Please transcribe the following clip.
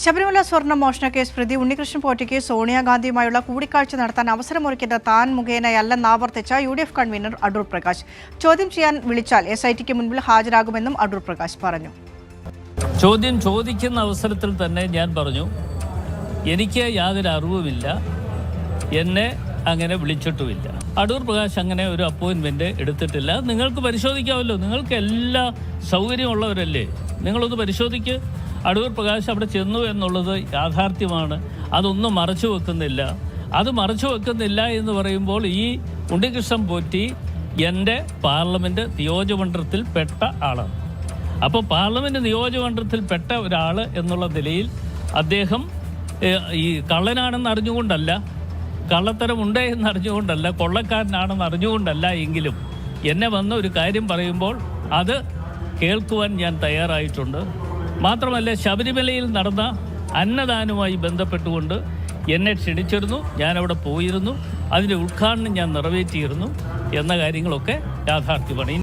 ശബരിമല സ്വർണ മോഷണ കേസ് പ്രതി ഉണ്ണികൃഷ്ണൻ പോറ്റയ്ക്ക് സോണിയാഗാന്ധിയുമായുള്ള കൂടിക്കാഴ്ച നടത്താൻ അവസരമൊരുക്കിയത് താൻ മുഖേനയല്ലെന്ന് ആവർത്തിച്ച U D F convener Adoor Prakash. ചോദ്യം ചെയ്യാൻ വിളിച്ചാൽ എസ് ഐ ടിക്ക് മുൻപിൽ ഹാജരാകുമെന്നും അടൂർ പ്രകാശ് പറഞ്ഞു. ചോദ്യം ചോദിക്കുന്ന അവസരത്തിൽ തന്നെ ഞാൻ പറഞ്ഞു എനിക്ക് യാതൊരു അറിവുമില്ല. എന്നെ അങ്ങനെ വിളിച്ചിട്ടുമില്ല. അടൂർ പ്രകാശ് അങ്ങനെ ഒരു അപ്പോയിൻമെന്റ് എടുത്തിട്ടില്ല. നിങ്ങൾക്ക് പരിശോധിക്കാമല്ലോ. നിങ്ങൾക്ക് എല്ലാ സൗകര്യമുള്ളവരല്ലേ? നിങ്ങളൊന്ന് പരിശോധിക്ക്. അടൂർ പ്രകാശ് അവിടെ ചെന്നു എന്നുള്ളത് യാഥാർത്ഥ്യമാണ്. അതൊന്നും മറച്ചു വെക്കുന്നില്ല. അത് മറച്ചു വെക്കുന്നില്ല എന്ന് പറയുമ്പോൾ ഈ ഉണ്ണികൃഷ്ണൻ പോറ്റി എന്റെ പാർലമെന്റ് നിയോജകമണ്ഡലത്തിൽ പെട്ട ആളാണ്. അപ്പോൾ പാർലമെന്റ് നിയോജകമണ്ഡലത്തിൽ പെട്ട ഒരാൾ എന്നുള്ള നിലയിൽ അദ്ദേഹം ഈ കള്ളനാണെന്ന് അറിഞ്ഞുകൊണ്ടല്ല കള്ളത്തരമുണ്ട് എന്ന് അറിഞ്ഞുകൊണ്ടല്ല കൊള്ളക്കാരനാണെന്ന് അറിഞ്ഞുകൊണ്ടല്ല എങ്കിലും എന്നെ വന്ന ഒരു കാര്യം പറയുമ്പോൾ അത് കേൾക്കുവാൻ ഞാൻ തയ്യാറായിട്ടുണ്ട്. മാത്രമല്ല ശബരിമലയിൽ നടന്ന അന്നദാനവുമായി ബന്ധപ്പെട്ടുകൊണ്ട് എന്നെ ക്ഷണിച്ചിരുന്നു. അവിടെ പോയിരുന്നു. അതിന്റെ ഉദ്ഘാടനം ഞാൻ നിറവേറ്റിയിരുന്നു എന്ന കാര്യങ്ങളൊക്കെ യാഥാർത്ഥ്യമാണ്.